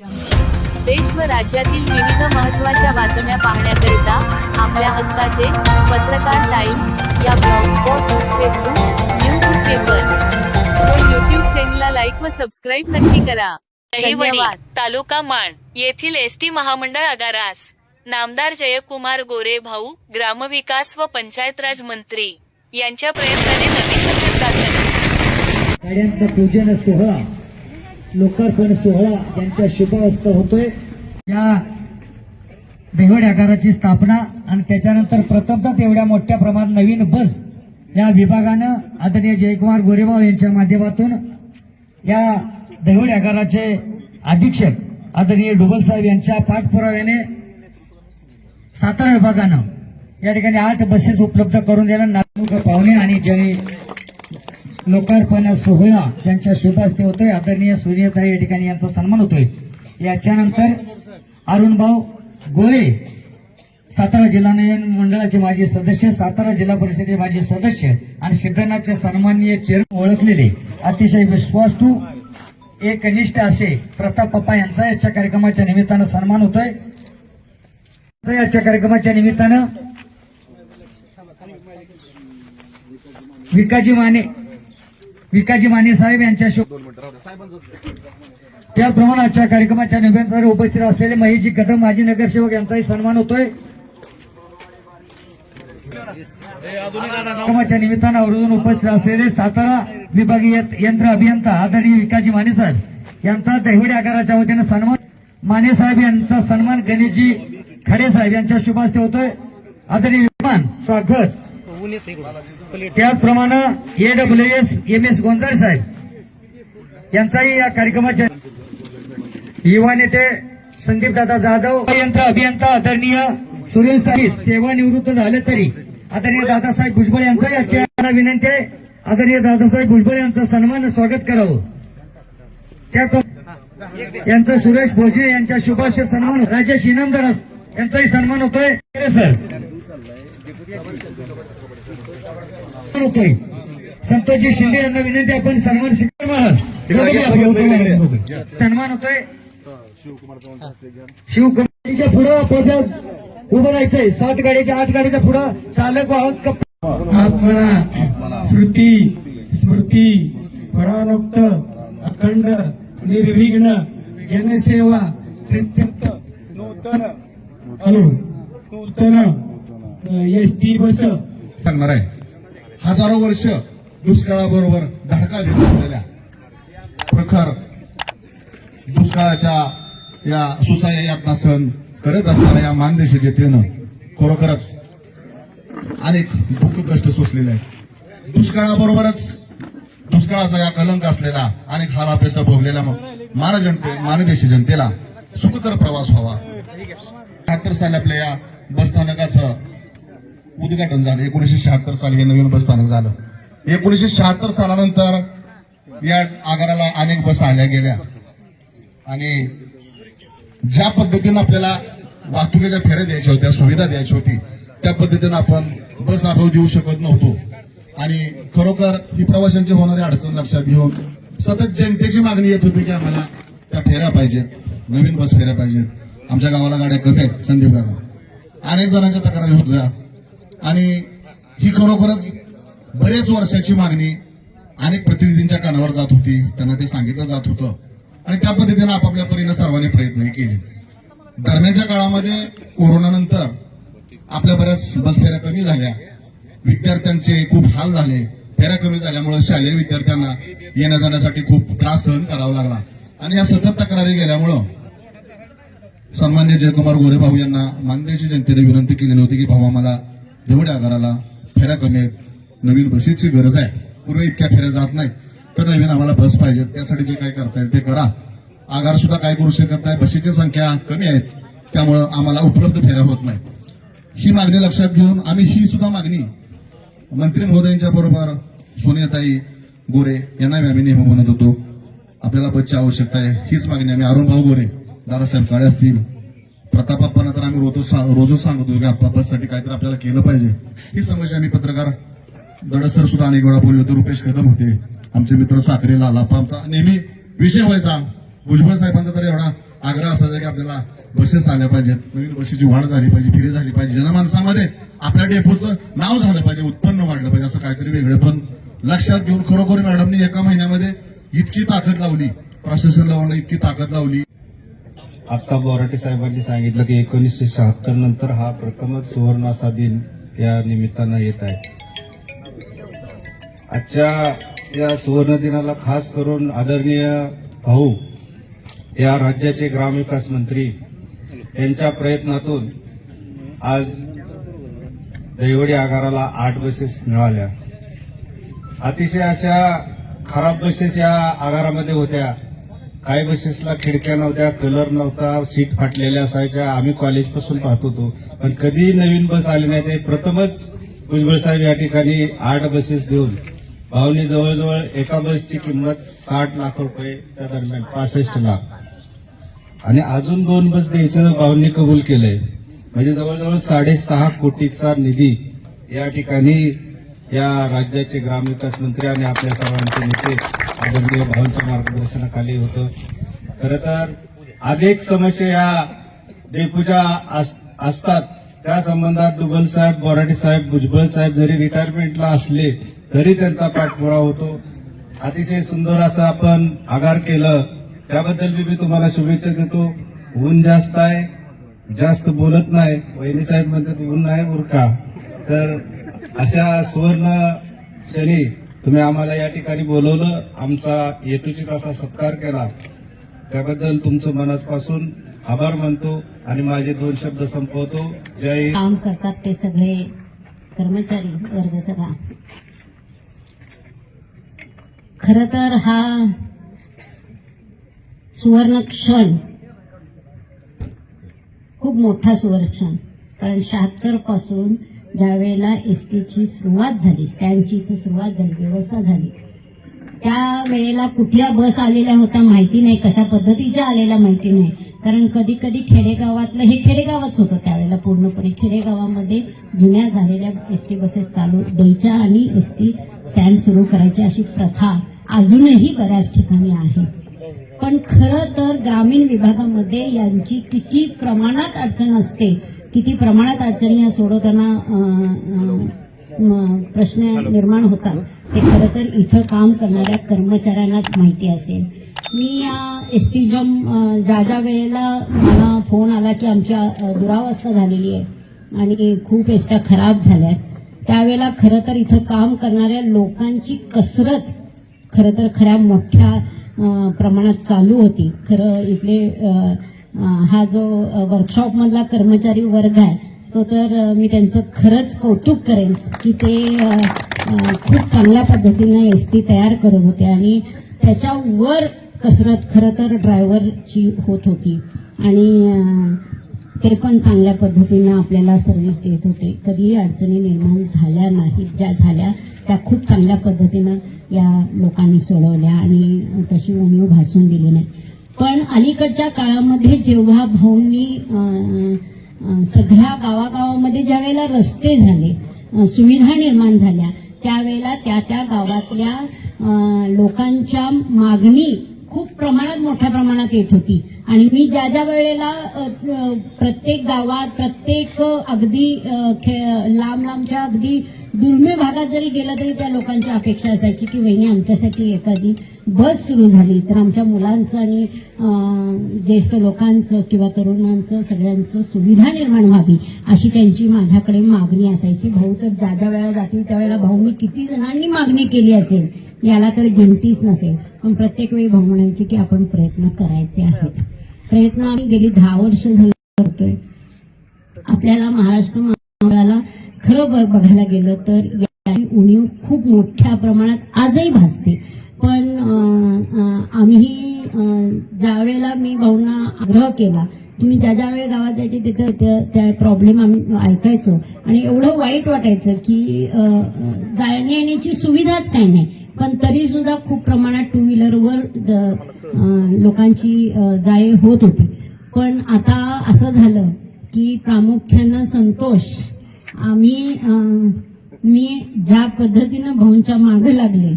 देश व राज्यातील विविध महत्त्वाच्या बातम्या पाहण्याकरिता आपल्या हक्काचे पत्रकार टाइम्स या ब्लॉगस्पॉट फेसबुक न्यूज पेपर. व युट्यूब चॅनलला लाईक व सबस्क्राईब नक्की करा. धन्यवाद. तालुका माण येथील एस टी महामंडळ आगारास नामदार जयकुमार गोरे भाऊ ग्रामविकास व पंचायत राज मंत्री यांच्या प्रयत्नाने नवीन बसेस दाखल. गाड्यांचा पूजन सोहळा लोकार्पण सोहळा यांच्या शुभहस्त होतोय या देवड आगाराची स्थापना आणि त्याच्यानंतर प्रथमतच एवढ्या मोठ्या प्रमाणात नवीन बस या विभागानं आदरणीय जयकुमार गोरेबाव यांच्या माध्यमातून या देवड आगाराचे अधीक्षक आदरणीय डुबल साहेब यांच्या पाठपुराव्याने सातारा विभागानं या ठिकाणी आठ बसेस उपलब्ध करून दिल्या. नागपूर पाहुणे आणि ज्यांनी लोकार्पण सोहळा ज्यांच्या शुभास्ते होतोय आदरणीय सूर्यताई या ठिकाणी यांचा सन्मान होतोय. याच्यानंतर अरुणभाऊ गोळे सातारा जिल्हा नयन मंडळाचे माजी सदस्य सातारा जिल्हा परिषदेचे माजी सदस्य आणि सिद्धनाथचे सन्माननीय चेअरमन ओळखलेले. अतिशय विश्वासू एक निष्ठ असे प्रताप पप्पा यांचा याच्या कार्यक्रमाच्या निमित्तानं सन्मान होतोय. याच्या कार्यक्रमाच्या निमित्तानं विकाजी माने विकाजी माने साहेब यांच्या शुभ त्याचप्रमाणे आजच्या कार्यक्रमाच्या निमित्ताने उपस्थित असलेले महेशजी कदम माजी नगरसेवक यांचाही सन्मान होतोय. कार्यक्रमाच्या निमित्तानं आवर्जून उपस्थित असलेले सातारा विभागीय यंत्र अभियंता आदरणीय विकाजी माने साहेब यांचा दहिवडी आगाराच्या वतीनं सन्मान माने साहेब यांचा सन्मान गणेशजी खडे साहेब यांच्या शुभ हस्ते होतोय. आदरणीय विमान स्वागत. त्याचप्रमाणे AW S M S Gonjal साहेब यांचाही या कार्यक्रमाच्या युवा नेते संदीप दादा जाधव यंत्र अभियंता आदरणीय सुरेश साहिब सेवानिवृत्त झाले तरी आदरणीय दादासाहेब भुजबळ यांचा याची विनंती आहे. आदरणीय दादासाहेब भुजबळ यांचं सन्मान स्वागत करावं. त्याच यांचा सुरेश भोसले यांच्या शुभाशय सन्मान राजेश इनामदार यांचाही सन्मान होतोय. सर. होतोय संतोषजी शिंदे यांना विनंती आपण सन्मान स्वीकार महाराज सन्मान होतोय. शिवकुमारच्या पुढं पदक उभं राहायचंय. सात गाडीच्या आठ गाडीच्या पुढं चालक वाहक आत्मना श्रुती स्मृती परानुक्त अखंड निर्विघ्न जनसेवा प्रत्यक्त नूतन हॅलो नूतन एस टी बस. सांगणार आहे. हजारो वर्ष दुष्काळाबरोबर धडका देत असलेल्या प्रखर दुष्काळाच्या या सुसाया यातना सहन करत असणाऱ्या या मानदेश जनतेनं खरोखरच अनेक दुःख कष्ट सोसलेले आहे दुष्काळाबरोबरच दुष्काळाचा या कलंक असलेला अनेक हाल अपेक्षा भोगलेल्या मान जनते मानदेशी जनतेला सुखकर प्रवास व्हावा. साली आपल्या या बसस्थानकाचं उद्घाटन झालं. एकोणीसशे शहात्तर साली हे नवीन बसस्थानक झालं. एकोणीसशे शहात्तर सालानंतर या आगाराला अनेक बस आल्या गेल्या. आणि ज्या पद्धतीनं आपल्याला वाहतुकीच्या फेऱ्या द्यायच्या होत्या सुविधा द्यायची होती त्या पद्धतीनं आपण बस अभाव देऊ शकत नव्हतो. आणि खरोखर ही प्रवाशांची होणारी अडचण लक्षात घेऊन सतत जनतेची मागणी येत होती की आम्हाला त्या फेऱ्या पाहिजेत नवीन बस फेऱ्या पाहिजेत. आमच्या गावाला गाड्या कमी आहेत संदीप गावात अनेक जणांच्या तक्रारी होत्या आणि ही खरोखरच बरेच वर्षाची मागणी अनेक प्रतिनिधींच्या कानावर जात होती. त्यांना ते सांगितलं जात होतं. आणि त्या पद्धतीनं आपापल्या परीनं सर्वांनी प्रयत्नही केले. दरम्यानच्या काळामध्ये कोरोनानंतर आपल्या बऱ्याच बस फेऱ्या कमी झाल्या. विद्यार्थ्यांचे खूप हाल झाले. फेऱ्या कमी झाल्यामुळे शालेय विद्यार्थ्यांना येण्या जाण्यासाठी खूप त्रास सहन करावा लागला. आणि या सतत तक्रारी गेल्यामुळं सन्मान्य जयकुमार गोरे भाऊ यांना मानदेशी जनतेने विनंती केलेली होती की भाऊ आम्हाला जेवढ्या आगाराला फेऱ्या कमी आहेत नवीन बसेसची गरज आहे. पूर्वी इतक्या फेऱ्या जात नाही तर नवीन आम्हाला बस पाहिजे त्यासाठी जे काही करता येईल ते करा. आगार सुद्धा काय करू शकत नाही. बसेची संख्या कमी आहेत. त्यामुळं आम्हाला उपलब्ध फेऱ्या होत नाही ही मागणी लक्षात घेऊन आम्ही ही सुद्धा मागणी मंत्री महोदयांच्या बरोबर सोनियाताई गोरे यांना आम्ही नेहमी म्हणत होतो. आपल्याला बसची आवश्यकता आहे. हीच मागणी आम्ही अरुणभाऊ गोरे दादासाहेब काळे असतील प्रतापाप्पांना तर आम्ही रोजच रोजच सांगतो की आपल्या बससाठी काहीतरी आपल्याला केलं पाहिजे. ही समस्या आम्ही पत्रकार दडसर सुद्धा अनेक वेळा बोलले होते. रुपेश कदम होते. आमचे मित्र साखरे लाला आमचा नेहमी विषय व्हायचा. भुजबळ साहेबांचा तर एवढा आग्रह असायचा की आपल्याला बसेस आल्या पाहिजेत. नवीन बसेसची वाढ झाली पाहिजे फिरी झाली पाहिजे. जनमानसामध्ये आपल्या डेपोचं नाव झालं पाहिजे उत्पन्न वाढलं पाहिजे असं काहीतरी वेगळं. पण लक्षात घेऊन खरोखर मॅडमनी एका महिन्यामध्ये इतकी ताकद लावली प्रशासन लावणं इतकी ताकद लावली. आत्ता बोराटे साहेबांनी सांगितलं की एकोणीसशे शहात्तर नंतर हा प्रथमच सुवर्णाचा दिन या निमित्तानं येत आहे. आजच्या या सुवर्ण दिनाला खास करून आदरणीय भाऊ या राज्याचे ग्रामविकास मंत्री यांच्या प्रयत्नातून आज दैवडी आगाराला आठ बसेस मिळाल्या. अतिशय अशा खराब बसेस या आगारामध्ये होत्या. काही बसेसला खिडक्या नव्हत्या कलर नव्हता सीट फाटलेल्या असायच्या. आम्ही कॉलेजपासून पाहत होतो. पण कधीही नवीन बस आली नाही ते प्रथमच भुजबळ साहेब या ठिकाणी आठ बसेस देऊन भावनी जवळजवळ एका बसची किंमत साठ लाख रुपये त्या दरम्यान पासष्ट लाख. आणि अजून दोन बस द्यायचं भावनी कबूल केलंय म्हणजे जवळजवळ साडेसहा कोटीचा निधी या ठिकाणी या राज्याचे ग्रामविकास मंत्री आणि आपल्या सर्वांचे नेते आदरणीय भाऊंच्या मार्गदर्शनाखाली होतं. खरं तर अनेक समस्या या डेपूच्या असतात. त्या संबंधात दुबल साहेब बोराटे साहेब भुजबळ साहेब जरी रिटायरमेंटला असले तरी त्यांचा पाठपुरावा होतो. अतिशय सुंदर असं आपण आगार केलं. त्याबद्दल मी तुम्हाला शुभेच्छा देतो. ऊन जास्त आहे. जास्त बोलत नाही. वहिनी साहेब म्हणतात ऊन नाही उरका. तर अशा सुवर्ण क्षणी तुम्ही आम्हाला या ठिकाणी बोलवलं आमचा येतुचित असा सत्कार केला. त्याबद्दल तुमचं मनापासून आभार मानतो आणि माझे दोन शब्द संपवतो. जय काम करतात ते सगळे कर्मचारी वर्ग सगळा खर तर हा सुवर्ण क्षण खूप मोठा सुवर्ण क्षण कारण शहात्तरपासून ज्यावेळेला एस टीची सुरुवात झाली स्टँडची इथं सुरुवात झाली व्यवस्था झाली. त्या वेळेला कुठल्या बस आलेल्या होत्या माहिती नाही कशा पद्धतीच्या आलेल्या माहिती नाही. कारण कधी कधी खेडेगावातलं हे खेडेगावच होतं त्यावेळेला पूर्णपणे. खेडेगावामध्ये जुन्या झालेल्या एस टी बसेस चालू द्यायच्या आणि एस टी स्टँड सुरू करायची अशी प्रथा अजूनही बऱ्याच ठिकाणी आहे. पण खरं तर ग्रामीण विभागामध्ये यांची किती प्रमाणात अडचण असते किती प्रमाणात अडचणी या सोडवताना प्रश्न निर्माण होतात ते खरं तर इथं काम करणाऱ्या कर्मचाऱ्यांनाच माहिती असेल. मी या एस टी जम ज्या ज्या वेळेला मला फोन आला की आमच्या दुरावस्था झालेली आहे आणि खूप एसट्या खराब झाल्यात त्यावेळेला खरं तर इथं काम करणाऱ्या लोकांची कसरत खरं तर खऱ्या मोठ्या प्रमाणात चालू होती. खरं इथले हा जो वर्कशॉप मधला कर्मचारी वर्ग आहे तो तर मी त्यांचं खरंच कौतुक करेन की ते खूप चांगल्या पद्धतीनं एस टी तयार करत होते आणि त्याच्यावर कसरत खरं तर ड्रायव्हरची होत होती. आणि ते पण चांगल्या पद्धतीनं आपल्याला सर्व्हिस देत होते. कधीही अडचणी निर्माण झाल्या नाहीत ज्या झाल्या त्या खूप चांगल्या पद्धतीनं या लोकांनी सोडवल्या आणि तशी उणीव भासून दिली नाही. पण अलीकडच्या काळामध्ये जेव्हा भाऊंनी सगळ्या गावागावामध्ये ज्या वेळेला रस्ते झाले सुविधा निर्माण झाल्या त्यावेळेला त्या त्या गावातल्या लोकांच्या मागणी खूप प्रमाणात मोठ्या प्रमाणात येत होती. आणि मी ज्या ज्या वेळेला प्रत्येक गावात प्रत्येक अगदी लांब लांबच्या अगदी दुर्मिळ भागात जरी गेलं तरी त्या लोकांची अपेक्षा असायची की वहिनी आमच्यासाठी एखादी बस सुरू झाली. तर आमच्या मुलांचं आणि ज्येष्ठ लोकांचं किंवा तरुणांचं सगळ्यांचं सुविधा निर्माण व्हावी अशी त्यांची माझ्याकडे मागणी असायची. भाऊ तर ज्या ज्या वेळेला जातील त्यावेळेला भाऊनी किती जणांनी मागणी केली असेल याला तर गिनतीच नसेल. पण प्रत्येक वेळी भाऊ म्हणायचे की आपण प्रयत्न करायचे आहेत. प्रयत्न आम्ही गेली दहा वर्ष झाले करतोय. आपल्याला महाराष्ट्र मंडळाला खरं बघायला गेलं तर याची उणीव खूप मोठ्या प्रमाणात आजही भासते. पण आम्ही ज्यावेळेला मी भाऊंना आग्रह केला तुम्ही ज्या ज्या वेळेला गावात जायचे तिथं त्या- त्या प्रॉब्लेम आम्ही ऐकायचो. आणि एवढं वाईट वाटायचं की जाण्या येण्याची सुविधाच काही नाही. पण तरी सुद्धा खूप प्रमाणात टू व्हीलरवर लोकांची जाय होत होती. पण आता असं झालं की प्रामुख्यानं संतोष आम्ही मी ज्या पद्धतीनं भाऊंच्या मागे लागले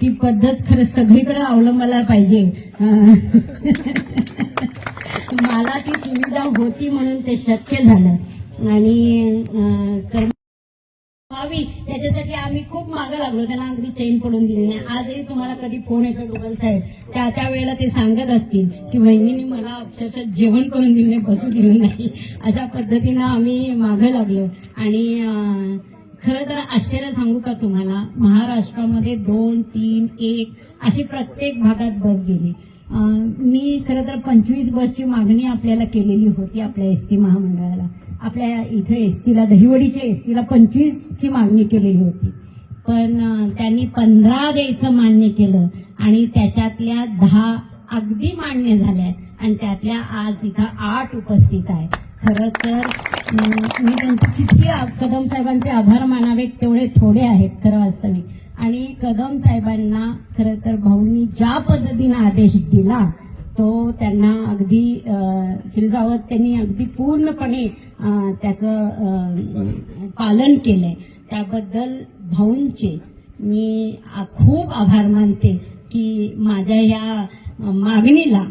ती पद्धत खरं सगळीकडे अवलंबायला पाहिजे. मला ती सुविधा होती म्हणून ते शक्य झालं. आणि त्याच्यासाठी आम्ही खूप मागं लागलो. त्यांना अगदी चेन पडून दिली. नाही आजही तुम्हाला कधी फोन येतो डुबल साहेब त्या त्यावेळेला ते सांगत असतील की बहिणीने मला अक्षरशः जेवण करून दिलं बसू दिलं नाही. अशा पद्धतीनं आम्ही मागं लागलो. आणि खरं तर आश्चर्य सांगू का तुम्हाला? महाराष्ट्रामध्ये दोन तीन एक अशी प्रत्येक भागात बस गेली. मी खरं तर पंचवीस बसची मागणी आपल्याला केलेली होती आपल्या एस टी महामंडळाला. आपल्या इथं एस टीला दहिवडीच्या एस टीला पंचवीसची मागणी केलेली होती. पण त्यांनी पंधरा द्यायचं मान्य केलं आणि त्याच्यातल्या दहा अगदी मान्य झाल्या आणि त्यातल्या आज इथं आठ उपस्थित आहे खरं तर मी त्यांचे किती कदम साहेबांचे आभार मानावेत तेवढे थोडे आहेत खरं वास्तविक आणि कदम साहेबांना खरं तर भाऊंनी ज्या पद्धतीनं आदेश दिला तो त्यांना अगदी श्रीजावत श्री सावत त्यांनी अगदी पूर्णपणे त्याचं पालन केलंय. त्याबद्दल भाऊंचे मी खूप आभार मानते की माझ्या या मागणीला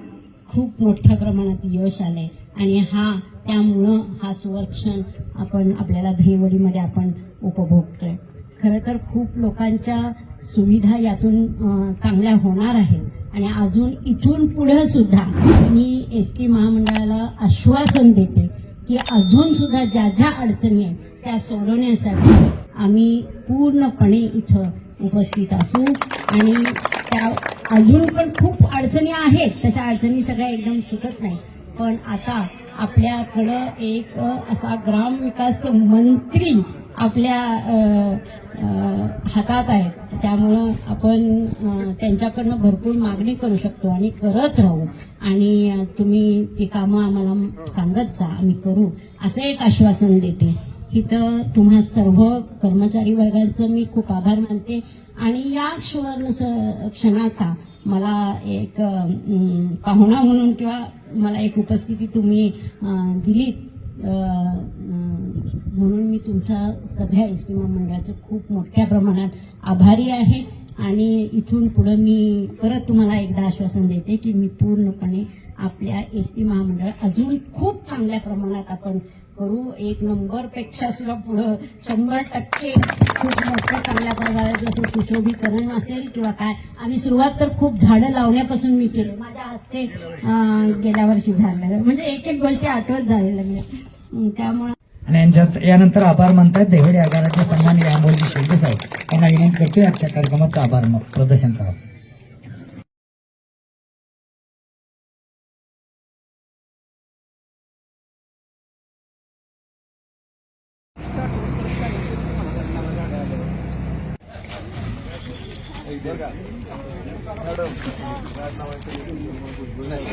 खूप मोठ्या प्रमाणात यश आलंय. आणि हा त्यामुळं हा सुवर्क्षण आपण आपल्याला दहिवडीमध्ये आपण उपभोगतोय. खरं तर खूप लोकांच्या सुविधा यातून चांगल्या होणार आहेत. आणि अजून इथून पुढे सुद्धा मी एस टी महामंडळाला आश्वासन देते की अजून सुद्धा ज्या ज्या अडचणी आहेत त्या सोडवण्यासाठी आम्ही पूर्णपणे इथं उपस्थित असू. आणि त्या अजून पण खूप अडचणी आहेत तशा अडचणी सगळ्या एकदम सुटत नाही पण आता आपल्याकडं एक असा ग्राम विकास मंत्री आपल्या हातात आहेत. त्यामुळं आपण त्यांच्याकडनं भरपूर मागणी करू शकतो आणि करत राहू. आणि तुम्ही ती कामं आम्हाला सांगत जा. आम्ही करू. असं एक आश्वासन देते. इथं तुम्हा सर्व कर्मचारी वर्गांचं मी खूप आभार मानते. आणि या सुवर्ण स- क्षणाचा मला एक पाहुणा म्हणून किंवा मला एक उपस्थिती तुम्ही दिलीत. म्हणून मी तुमच्या सगळ्या एस टी मंडळाचं खूप मोठ्या प्रमाणात आभारी आहे. आणि इथून पुढं मी परत तुम्हाला एकदा आश्वासन देते की मी पूर्णपणे आपल्या एस टी महामंडळ अजून खूप चांगल्या प्रमाणात आपण करू. एक नंबरपेक्षा सुद्धा पुढं शंभर टक्के खूप मोठं चांगल्या प्रकारे जसं सुशोभीकरण असेल किंवा काय. आणि सुरुवात तर खूप झाडं लावण्यापासून मी केली. माझ्या हस्ते गेल्या वर्षी झालं. म्हणजे एक एक गोष्टी आठवत झालेल्या. लागल्या त्यामुळे आणि यांच्यात यानंतर आभार मानतायत. देवडे आगाराचे सन्मानी रामोजी शेळके साहेब यांना विनंती करतोय आजच्या कार्यक्रमाचं आभार म- प्रदर्शन करावं.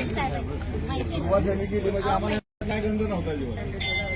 सुरुवात झाली गेली म्हणजे आम्हाला काय गंध नव्हता जीवन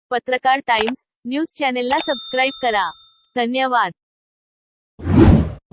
पत्रकार टाइम्स न्यूज चॅनेलला सबस्क्राईब करा. धन्यवाद.